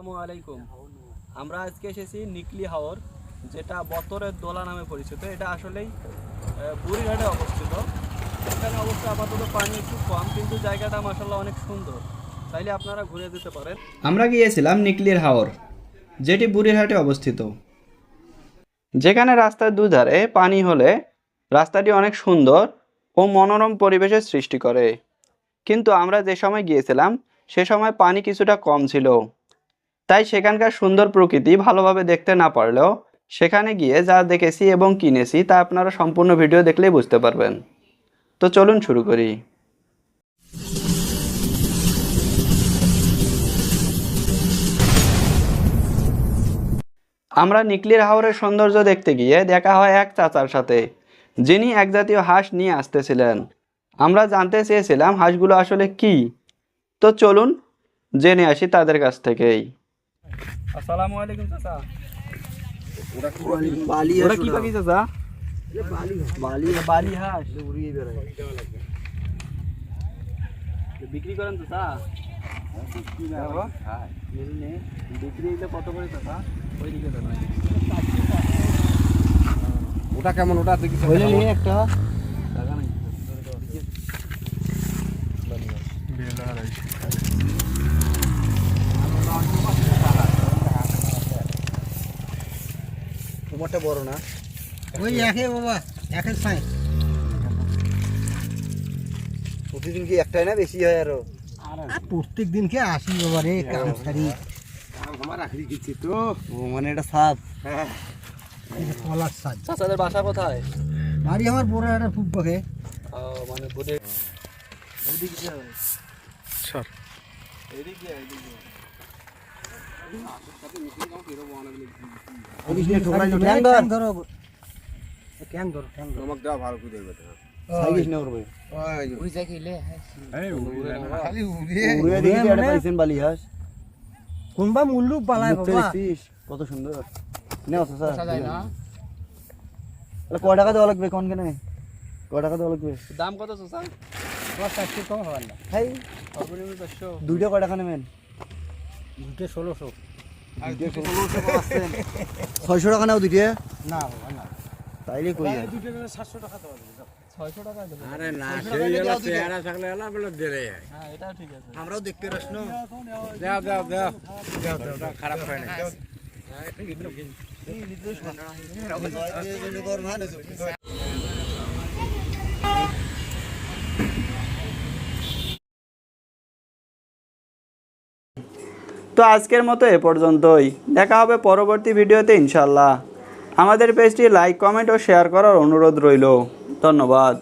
আসসালামু আলাইকুম। আমরা আজকে এসেছি নিকলি হাওর, যেটা বতরের দোলা নামে পরিচিত। এটা আসলেই বুড়িঘাটে অবস্থিত। এখানে অবশ্য আপাতত পানি একটু কম, কিন্তু জায়গাটা মাসাল্লাহ অনেক সুন্দর। তাইলে আপনারা ঘুরে যেতে পারেন। আমরা গিয়েছিলাম নিকলির হাওর, যেটি বুড়িরহাটে অবস্থিত। যেখানে রাস্তার দুধারে পানি হলে রাস্তাটি অনেক সুন্দর ও মনোরম পরিবেশের সৃষ্টি করে। কিন্তু আমরা যে সময় গিয়েছিলাম, সে সময় পানি কিছুটা কম ছিল। তাই সেখানকার সুন্দর প্রকৃতি ভালোভাবে দেখতে না পারলেও সেখানে গিয়ে যা দেখেছি এবং কিনেছি তা আপনারা সম্পূর্ণ ভিডিও দেখলেই বুঝতে পারবেন। তো চলুন শুরু করি। আমরা নিকলির হাওরের সৌন্দর্য দেখতে গিয়ে দেখা হয় এক চাচার সাথে, যিনি এক জাতীয় হাঁস নিয়ে আসতেছিলেন। আমরা জানতে চেয়েছিলাম হাঁসগুলো আসলে কি। তো চলুন জেনে আসি তাদের কাছ থেকেই। আসসালামু আলাইকুম চাচা বালি ওরা কি পাখি চাচা বালি বালি হাঁস উড়িয়ে বেড়ায় বিক্রি করেন চাচা এমনি বিক্রি দিলে কত করে চাচা ওইদিকে চাচা ওটা কেমন ওটা দেখি হইলে নিয়ে একটা টাকা নাই তোমারটা বড় না। ওই একে বাবা একের সাই প্রতিদিন কি একটাই না বেশি হয় আরও? আর প্রত্যেক দিনকে আসি বাবা রে কাম সারি। আমার আখরি দিচ্ছি তো। ও মানে এটা সাপ। হ্যাঁ। কলার সাজ চাচাদের বাসা কোথায়? বাড়ি আমার বড় একটা ফুট পাখে ও, মানে বোধে ওদিকে যাবে সর এদিকে এদিকে ঠ্যাং ঠ্যাং ধর। ধরো। ঠ্যাং ধরো ঠ্যাং ধরো। আমাকে দাও ভালো করে দেখবে সাইকিস না। করবে খালি উড়িয়ে উড়িয়ে দেখি উড়িয়ে মানে? পাইছেন বালি হাঁস। কোনবা মুল্লুক পালায় বাবা। কত সুন্দর। নেও স্যার তাহলে কয় টাকা দেওয়া লাগবে কোন কেনে? কয় টাকা দেওয়া লাগবে? দাম কত কম হবার না। হাই। দুইটা কয় টাকা নেবেন? দুটো ষোলোশো। ছয়শো টাকা নাও দুইটা না না তাইলে কই আর সাতশো টাকা দেওয়া ছয়শো টাকা খারাপ হয় না সেই এলা চেহারা থাকলে এলা বলে দেরে হ্যাঁ এটাও ঠিক আছে আমরাও দেখতে রাসনো দাও দাও দাও দাও দাও দাও খারাপ হয় না তো আজকের মতো এ পর্যন্তই। দেখা হবে পরবর্তী ভিডিওতে ইনশাল্লাহ আমাদের পেজটি লাইক, কমেন্ট ও শেয়ার করার অনুরোধ রইল। ধন্যবাদ।